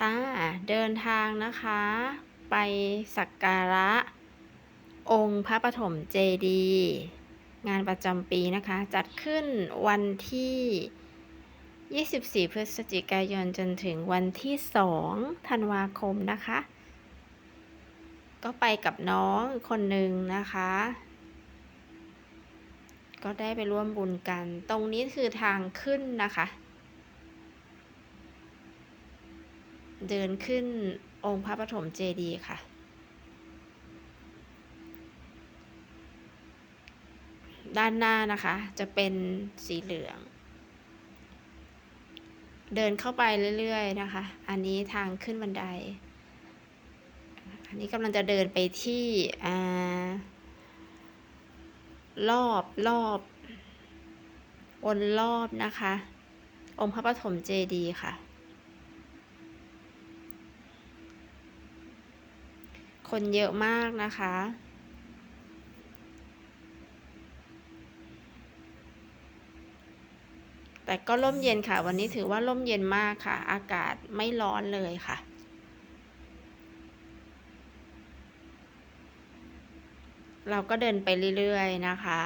ค่ะเดินทางนะคะ ไปสักการะ องค์พระปฐมเจดีย์งานประจำปีนะคะ จัดขึ้นวันที่ 24 พฤศจิกายนจนถึงวันที่ 2 ธันวาคมนะคะ ก็ไปกับน้องคนหนึ่งนะคะ ก็ได้ไปร่วมบุญกัน ตรงนี้คือทางขึ้นนะคะ เดินขึ้นองค์พระปฐมเจดีย์ค่ะ ด้านหน้านะคะจะเป็นสีเหลือง เดินเข้าไปเรื่อยๆนะคะ อันนี้ทางขึ้นบันได อันนี้กำลังจะเดินไปที่อรอบรอบวนรอบนะคะ องค์พระปฐมเจดีย์ค่ะ คนเยอะมากนะคะ แต่ก็ร่มเย็นค่ะ วันนี้ถือว่าร่มเย็นมากค่ะ อากาศไม่ร้อนเลยค่ะ เราก็เดินไปเรื่อยๆนะคะ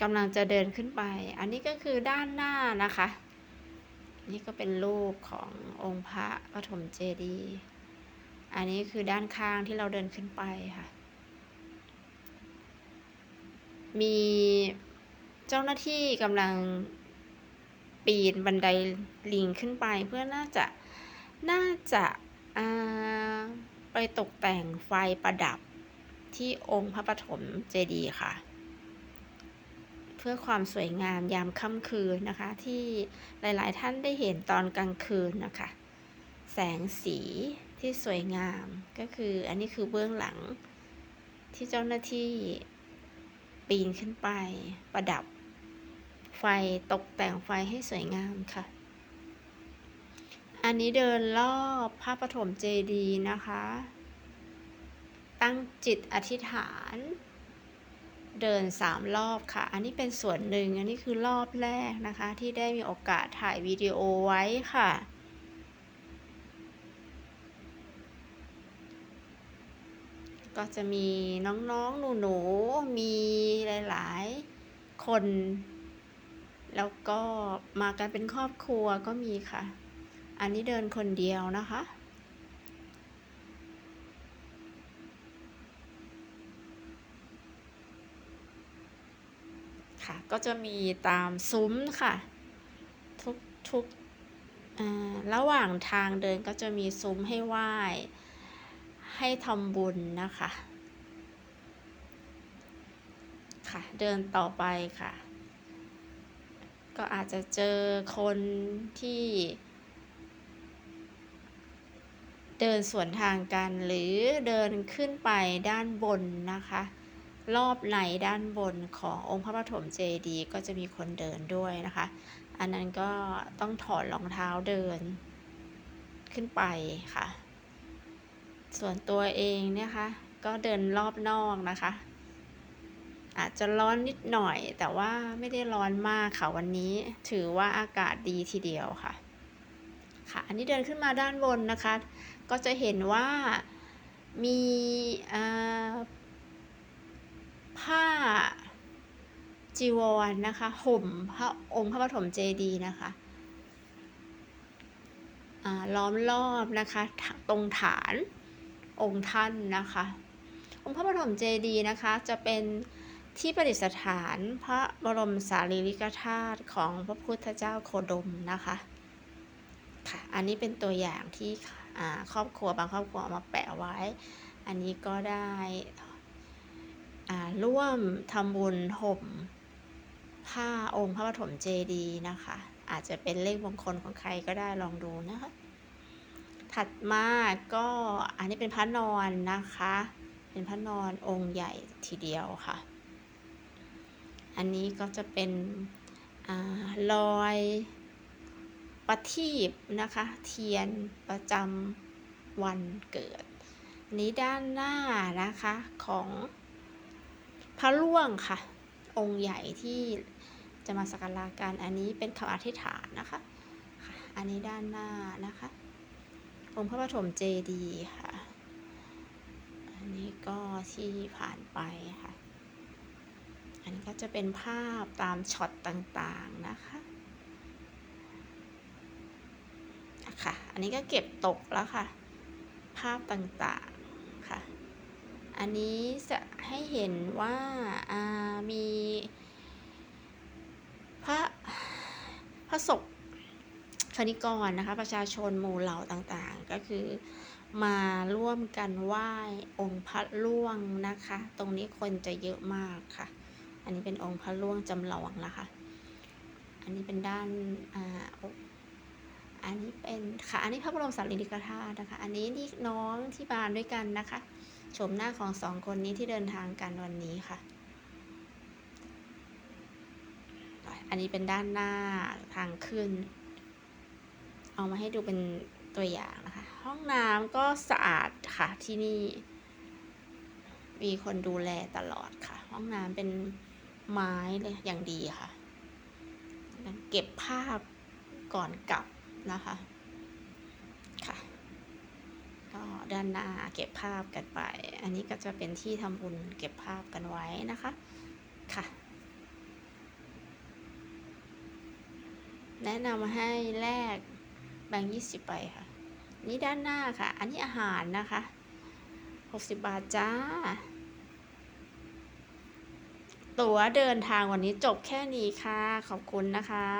กำลังจะเดินขึ้นไป อันนี้ก็คือด้านหน้านะคะ นี่ก็เป็นรูปขององค์พระปฐมเจดีย์อันนี้คือด้านข้างที่เราเดินขึ้นไปค่ะ มีเจ้าหน้าที่กำลังปีนบันไดลิงขึ้นไปเพื่อน่าจะน่าจะาไปตกแต่งไฟประดับที่องค์พระปฐมเจดีย์ค่ะ พื่อความสวยงามยามค่ำคืนนะคะ ที่หลายๆท่านได้เห็นตอนกลางคืนนะคะ แสงสีที่สวยงามก็คืออันนี้คือเบื้องหลังที่เจ้าหน้าที่ปีนขึ้นไปประดับ ไฟตกแต่งไฟให้สวยงามค่ะ อันนี้เดินรอบพระปฐมเจดีย์นะคะ ตั้งจิตอธิษฐาน เดินสามรอบค่ะ อันนี้เป็นส่วนหนึ่ง อันนี้คือรอบแรกนะคะ ที่ได้มีโอกาสถ่ายวิดีโอไว้ค่ะ ก็จะมีน้องๆ หนูๆ มีหลายๆ คน แล้วก็มากันเป็นครอบครัวก็มีค่ะ อันนี้เดินคนเดียวนะคะ ค่ะ ก็จะมีตามซุ้มค่ะ ทุกทุกระหว่างทางเดินก็จะมีซุ้มให้ไหว้ ให้ทำบุญนะคะ ค่ะ เดินต่อไปค่ะ ก็อาจจะเจอคนที่ เดินสวนทางกันหรือเดินขึ้นไปด้านบนนะคะ รอบในด้านบนขององค์พระปฐมเจดีย์ก็จะมีคนเดินด้วยนะคะ อันนั้นก็ต้องถอดรองเท้าเดินขึ้นไปค่ะ ส่วนตัวเองเนะคะก็เดินรอบนอกนะคะ อาจจะร้อนนิดหน่อยแต่ว่าไม่ได้ร้อนมากค่ะวันนี้ถือว่าอากาศดีทีเดียวค่ะ ค่ะ อันนี้เดินขึ้นมาด้านบนนะคะ ก็จะเห็นว่ามีอ่า ผ้าจีวรนนะคะห่มพระองค์พระปฐมเจดีย์นะคะล้อมรอบนะคะตรงฐานองค์ท่านนะคะ องค์พระปฐมเจดีย์นะคะจะเป็นที่ประดิษฐานพระบรมสารีริกธาตุของพระพุทธเจ้าโคดมนะคะค่ะอันนี้เป็นตัวอย่างที่ครอบครัวบางครอบครัวมาแปะไว้ อันนี้ก็ได้ ร่วมทำบุญห่มผ้าองค์พระปฐมเจดีย์นะคะ อาจจะเป็นเลขมงคลของใครก็ได้ลองดูนะคะ ถัดมาก็อันนี้เป็นพระนอนนะคะ เป็นพระนอนองค์ใหญ่ทีเดียวค่ะ อันนี้ก็จะเป็นรอยประทีปนะคะ เทียนประจำวันเกิด นี้ด้านหน้านะคะของ พระล่วงค่ะ องค์ใหญ่ที่จะมาสักการะกันอันนี้เป็นคำอธิษฐานนะคะค่ะอันนี้ด้านหน้านะคะ องค์พระปฐมเจดีย์ค่ะ อันนี้ก็ที่ผ่านไปค่ะ อันนี้ก็จะเป็นภาพตามช็อตต่างๆนะคะอะค่ะ อันนี้ก็เก็บตกแล้วค่ะ ภาพต่างๆ อันนี้จะให้เห็นว่าามีพระพระศกคณิกรนะคะ ประชาชนหมู่เหล่าต่างๆ ก็คือมาร่วมกันไหว้องค์พระล่วงนะคะ ตรงนี้คนจะเยอะมากค่ะ อันนี้เป็นองค์พระล่วงจำลองนะคะ อันนี้เป็นด้านอ่าอันนี้เป็นค่ะ อันนี้พระบรมสารีริกธาตุนะคะ อันนี้นี่น้องที่มานด้วยกันนะคะ ชมหน้าของสองคนนี้ที่เดินทางกันวันนี้ค่ะ อันนี้เป็นด้านหน้าทางขึ้น เอามาให้ดูเป็นตัวอย่างนะคะ ห้องน้ำก็สะอาดค่ะที่นี่ มีคนดูแลตลอดค่ะ ห้องน้ำเป็นไม้เลยอย่างดีค่ะ เก็บภาพก่อนกลับนะคะ ก็ ด้านหน้าเก็บภาพกันไป อันนี้ก็จะเป็นที่ทำบุญเก็บภาพกันไว้นะคะ ค่ะ แนะนำให้แลกแบงค์ยี่สิบไปค่ะ นี่ด้านหน้าค่ะ อันนี้อาหารนะคะหกสิบบาทจ้า ตั๋วเดินทางวันนี้จบแค่นี้ค่ะ ขอบคุณนะคะ